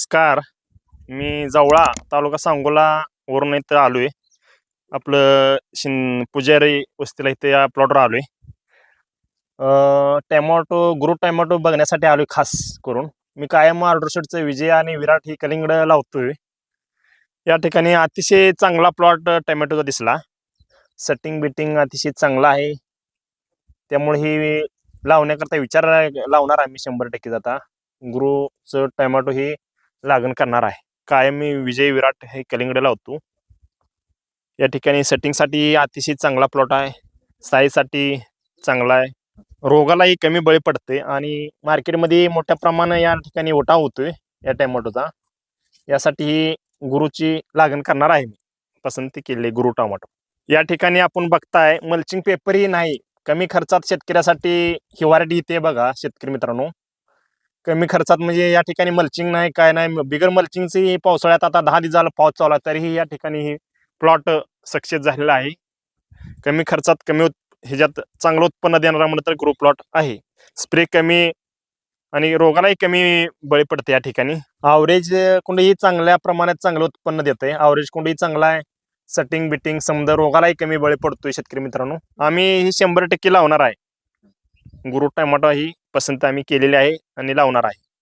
नमस्कार. मी जवळा तालुका सांगोला वरून इथं आलो आहे आपलं शिन पुजारी वस्तीला इथे या प्लॉटवर आलो आहे टॅमॅटो ग्रो टॅमॅटो बघण्यासाठी आलो आहे खास करून. मी कायम आर्डरशेटचं विजय आणि विराट ही कलिंगड लावतोय. या ठिकाणी अतिशय चांगला प्लॉट टॅमॅटोचा दिसला सेटिंग बिटिंग अतिशय चांगला आहे. त्यामुळे ही लावण्याकरता विचार लावणार आम्ही शंभर टक्के आता. गुरुचं टॅमॅटो ही लागण करणार आहे. कायम मी विजय विराट हे कलिंगड लावतो या ठिकाणी सेटिंगसाठी अतिशय चांगला प्लॉट आहे. साईजसाठी चांगला आहे. रोगालाही कमी बळी पडते आणि मार्केटमध्ये मोठ्या प्रमाणात या ठिकाणी ओटा होतोय या टोमॅटोचा यासाठी ही गुरुची लागण करणार आहे मी. पसंती केली गुरु टोमॅटो. या ठिकाणी आपण बघताय मल्चिंग पेपरही नाही. कमी खर्चात शेतकऱ्यासाठी हिवारडी येते इथे बघा शेतकरी मित्रांनो. कमी खर्चात म्हणजे या ठिकाणी मल्चिंग नाही काय नाही बिगर मल्चिंगची पावसाळ्यात आता दहा दिवस झाला पाऊस चालू तरीही या ठिकाणी ही प्लॉट सक्सेस झालेला आहे. कमी खर्चात कमी उत् ह्याच्यात चांगलं उत्पन्न देणारा म्हणलं तर ग्रो प्लॉट आहे. स्प्रे कमी आणि रोगालाही कमी बळी पडते या ठिकाणी. आवरेज कुंडही चांगल्या प्रमाणात चांगलं उत्पन्न देते आवरेज कुंडही चांगला आहे सटिंग बिटिंग समजा रोगालाही कमी बळी पडतोय शेतकरी मित्रांनो. आम्ही ही शंभर टक्के लावणार आहे. गुरु टमाटो ही पसंत आम्ही केलेली आहे आणि लावणार आहे.